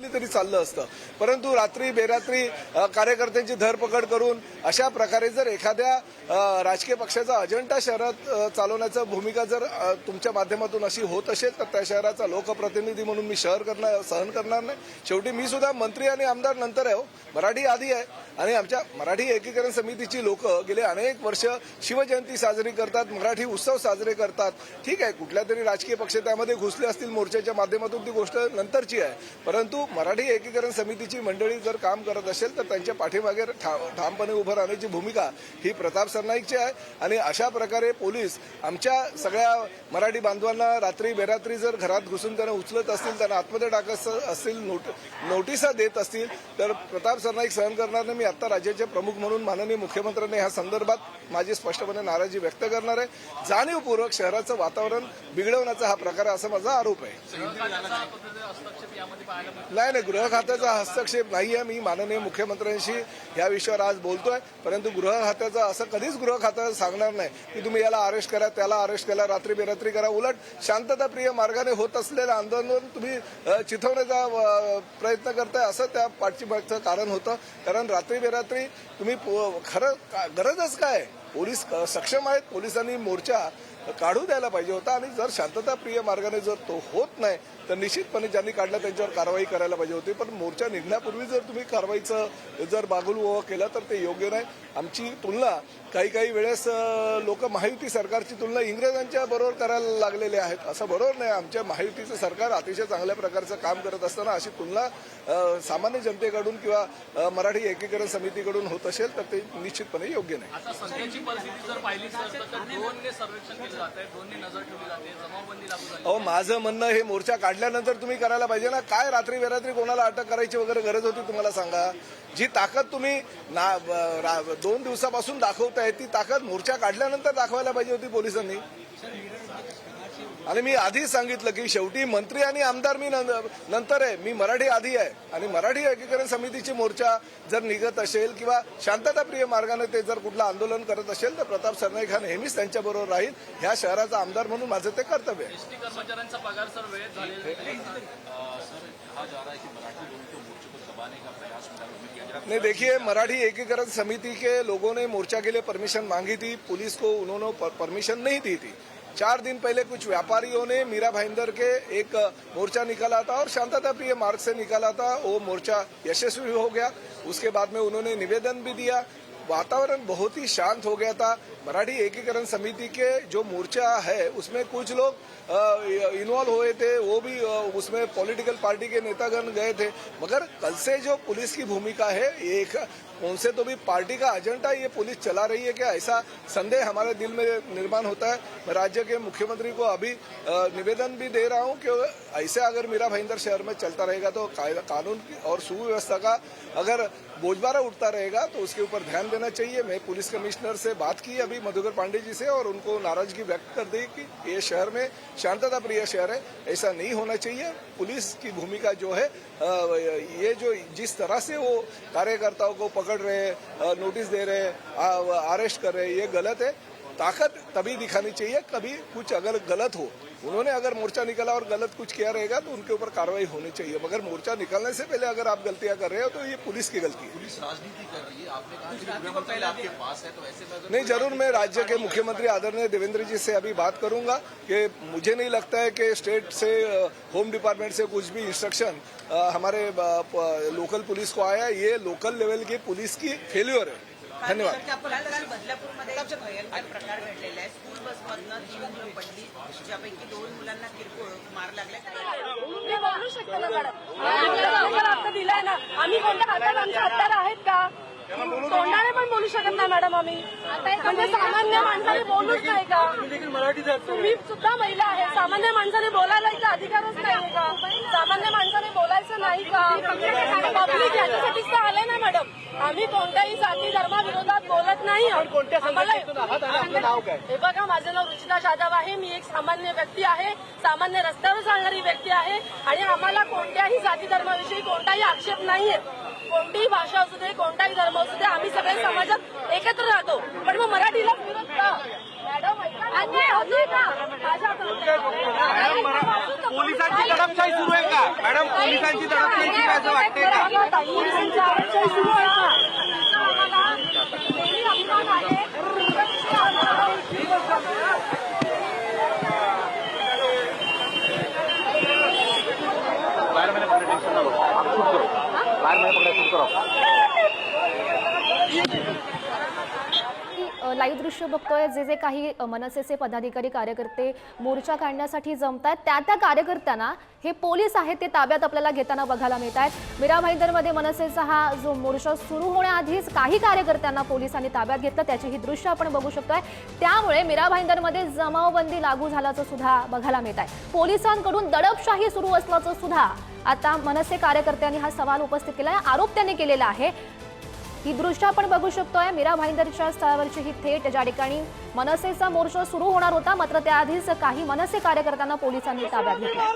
केली तरी चाललं असतं. परंतु रात्री बेरात्री कार्यकर्त्यांची धरपकड करून अशा प्रकारे जर एखाद्या राजकीय पक्षाचा अजेंडा शहरात चालवण्याचा भूमिका जर तुमच्या माध्यमातून अशी होत असेल तर त्या शहराचा लोकप्रतिनिधी म्हणून मी शहर करणार सहन करणार नाही. शेवटी मी सुद्धा मंत्री आणि आमदार नंतर आहे हो. मराठी आधी आहे. आणि आमच्या मराठी एकीकरण समितीची लोक गेले अनेक वर्ष शिवजयंती साजरी करतात मराठी उत्सव साजरे करतात. ठीक आहे कुठल्या तरी राजकीय पक्ष त्यामध्ये घुसले असतील मोर्चाच्या माध्यमातून ती गोष्ट नंतरची आहे. परंतु मराठी एकीकरण समितीची मंडळी जर काम करत असेल तर त्यांच्या पाठीमागे ठा- ठामपणे उभं राहण्याची भूमिका ही प्रताप सरनाईकची आहे. आणि अशा प्रकारे पोलीस आमच्या सगळ्या मराठी बांधवांना रात्री बेरात्री जर घरात घुसून त्यांना उचलत असतील त्यांना आतमध्ये टाकत असतील नोट नोटिसा देत असतील तर प्रताप सरनाईक सहन करणार नाही. मी आता राज्याचे प्रमुख म्हणून माननीय मुख्यमंत्र्यांनी ह्या संदर्भात माझी स्पष्टपणे नाराजी व्यक्त करणार आहे. जाणीवपूर्वक शहराचं वातावरण बिघडवण्याचा हा प्रकार आहे असा माझा आरोप आहे. नाही नाही गृह खात्याचा हस्तक्षेप नाही आहे मी माननीय मुख्यमंत्र्यांशी या विषयावर आज बोलतोय. परंतु गृह खात्याचा असं कधीच गृह खात्याचं सांगणार नाही की तुम्ही याला अरेस्ट करा त्याला अरेस्ट करा रात्री बेरात्री करा. उलट शांतताप्रिय मार्गाने होत असलेलं आंदोलन तुम्ही चिथवण्याचा प्रयत्न करताय असं त्या पाठीमागचं कारण होतं. कारण रात्री बेरात्री तुम्ही पो- खरं का- गरजच काय? पोलीस सक्षम आहेत. पोलिसांनी मोर्चा काढू द्यायला पाहिजे होता. आणि जर शांतताप्रिय मार्गाने जर तो होत नाही तर निश्चितपणे ज्यांनी काढला त्यांच्यावर कारवाई करायला पाहिजे होती. पण मोर्चा निघण्यापूर्वी जर तुम्ही कारवाईचं जर बागुल केलं तर ते योग्य नाही. आमची तुलना काही काही वेळेस लोक महायुती सरकारची तुलना इंग्रजांच्या बरोबर करायला लागलेले आहेत. असं बरोबर नाही. आमच्या महायुतीचं सरकार अतिशय चांगल्या प्रकारचं काम करत असताना अशी तुलना सामान्य जनतेकडून किंवा मराठी एकीकरण समितीकडून होत असेल तर ते निश्चितपणे योग्य नाही. जात आहे नजर ठेवली जाते जमावबंदी लागू झाली. अहो माझं म्हणणं हे मोर्चा काढल्यानंतर तुम्ही करायला पाहिजे ना. काय रात्री बेरात्री कोणाला अटक करायची वगैरे गरज होती तुम्हाला सांगा? जी ताकद तुम्ही ना दोन दिवसापासून दाखवताय ती ताकद मोर्चा काढल्यानंतर दाखवायला पाहिजे होती पोलिसांनी. आणि मी आधीच सांगितलं की शेवटी मंत्री आणि आमदार मी नंतर आहे. मी मराठी आधी आहे. आणि मराठी एकीकरण समितीची मोर्चा जर निघत असेल किंवा शांतताप्रिय मार्गाने ते जर कुठलं आंदोलन करत असेल तर प्रताप सरनाईक हा नेहमीच त्यांच्याबरोबर राहील. ह्या शहराचा आमदार म्हणून माझं ते कर्तव्य आहे. कर्मचाऱ्यांचा पगार सर वेळेत झालेला नहीं देखिए मराठी एकीकरण समिति के लोगों ने मोर्चा के लिए परमिशन मांगी थी. पुलिस को उन्होंने पर- परमिशन नहीं दी थी. चार दिन पहले कुछ व्यापारियों ने मीरा भाईंदर के एक मोर्चा निकाला था और शांतता प्रिय मार्ग से निकाला था। वो मोर्चा यशस्वी हो गया। उसके बाद में उन्होंने निवेदन भी दिया वातावरण बहुत ही शांत हो गया था। मराठी एकीकरण समिति के जो मोर्चा है, उसमें कुछ लोग इन्वॉल्व हुए थे, वो भी उसमें पॉलिटिकल पार्टी के नेतागण गए थे। मगर कल से जो पुलिस की भूमिका है, एक उनसे तो भी पार्टी का एजेंडा ये पुलिस चला रही है क्या? ऐसा संदेह हमारे दिल में निर्माण होता है। मैं राज्य के मुख्यमंत्री को अभी निवेदन भी दे रहा हूँ कि ऐसे अगर मेरा भाईंदर शहर में चलता रहेगा तो कानून और सुव्यवस्था का अगर बोझबारा उठता रहेगा तो उसके ऊपर ध्यान देना चाहिए। मैं पुलिस कमिश्नर से बात की अभी मधुकर पांडे जी से और उनको नाराज़गी व्यक्त कर दी कि ये शहर में शांतता प्रिय शहर है। ऐसा नहीं होना चाहिए। पुलिस की भूमिका जो है ये जो जिस तरह से वो कार्यकर्ताओं को पकड़ रहे नोटिस दे रहे अरेस्ट कर रहे ये गलत है। ताकत तभी दिखानी चाहिए कभी कुछ अगर गलत हो। उन्होंने अगर मोर्चा निकाला और गलत कुछ किया रहेगा तो उनके ऊपर कार्रवाई होनी चाहिए। मगर मोर्चा निकालने से पहले अगर आप गलतियाँ कर रहे हो तो ये पुलिस की गलती है। पुलिस राजनीति कर रही है। आपने कहा कि गृहमंत्री आपके पास है तो ऐसे में नहीं ज़रूर मैं राज्य के मुख्यमंत्री आदरणीय देवेंद्र जी से अभी बात करूँगा कि मुझे नहीं लगता है कि स्टेट से होम डिपार्टमेंट से कुछ भी इंस्ट्रक्शन हमारे लोकल पुलिस को आया है। ये लोकल लेवल की पुलिस की फेल्युअर है। धन्यवाद. बदलापूरमध्ये प्रकार घडलेला आहे. स्कूल बसमधनं तीन मुलं पडली ज्यापैकी दोन मुलांना किरकोळ मार लागला दिलाय ना. आम्ही कोणत्या हातात आमचे हत्यार आहेत का? तोंडाने पण बोलू शकत नाही मॅडम आम्ही. म्हणजे सामान्य माणसाने बोलूच नाही का? तुम्ही सुद्धा महिला आहे. सामान्य माणसाने बोलायला इथं अधिकारच नाही का? सामान्य माणसाने बोलायचं नाही का? पब्लिक याच्यासाठीच तर आले ना मॅडम. आम्ही कोणत्याही जाती धर्माविरोधात बोलत नाही हे बघा माझं नाव रुचिता जाधव आहे. मी एक सामान्य व्यक्ती आहे. सामान्य रस्त्यावर चालणारी व्यक्ती आहे. आणि आम्हाला कोणत्याही जाती धर्माविषयी कोणताही आक्षेप नाहीये. कोणतीही भाषा असू दे कोणताही धर्म असू दे आम्ही सगळे समाजात एकत्र राहतो. पण मग मराठीला विरोध का? मॅडम. अन्याय होतोय का? माझ्या पोलिसांची दडपशाही सुरू आहे का? मॅडम पोलिसांची दडपशाही असं वाटतंय का? पोलिसांची आरक्षण सुरू आहे का? आम्हाला नेहमी अभिमान आहे. लाईव्ह दृश्य बघतोय. जे जे काही मनसेचे पदाधिकारी कार्यकर्ते मोर्चा काढण्यासाठी जमत आहेत त्या त्या कार्यकर्त्यांना हे पोलीस आहेत ते ताब्यात आपल्याला घेताना बघायला मिळत आहेत मीरा भाईंदरमध्ये मनसेचा हा जो मोर्चा सुरू होण्याआधीच काही कार्यकर्त्यांना पोलिसांनी ताब्यात घेतलं. त्याची ही दृश्य आपण बघू शकतोय. त्यामुळे मीरा भाईंदरमध्ये जमावबंदी लागू झाल्याचं सुद्धा बघायला मिळत आहे पोलिसांकडून दडपशाही सुरू असल्याचं सुद्धा आता मनसे कार्यकर्त्यांनी हा सवाल उपस्थित केला आहे आरोप त्यांनी केलेला आहे. ही दृश्य आपण बघू शकतोय. मीरा भाईंदरच्या स्थळावरची ही थेट ज्या ठिकाणी मनसेचा मोर्चा सुरू होणार होता मात्र त्याआधीच काही मनसे कार्यकर्त्यांना पोलिसांनी ताब्यात घेतला.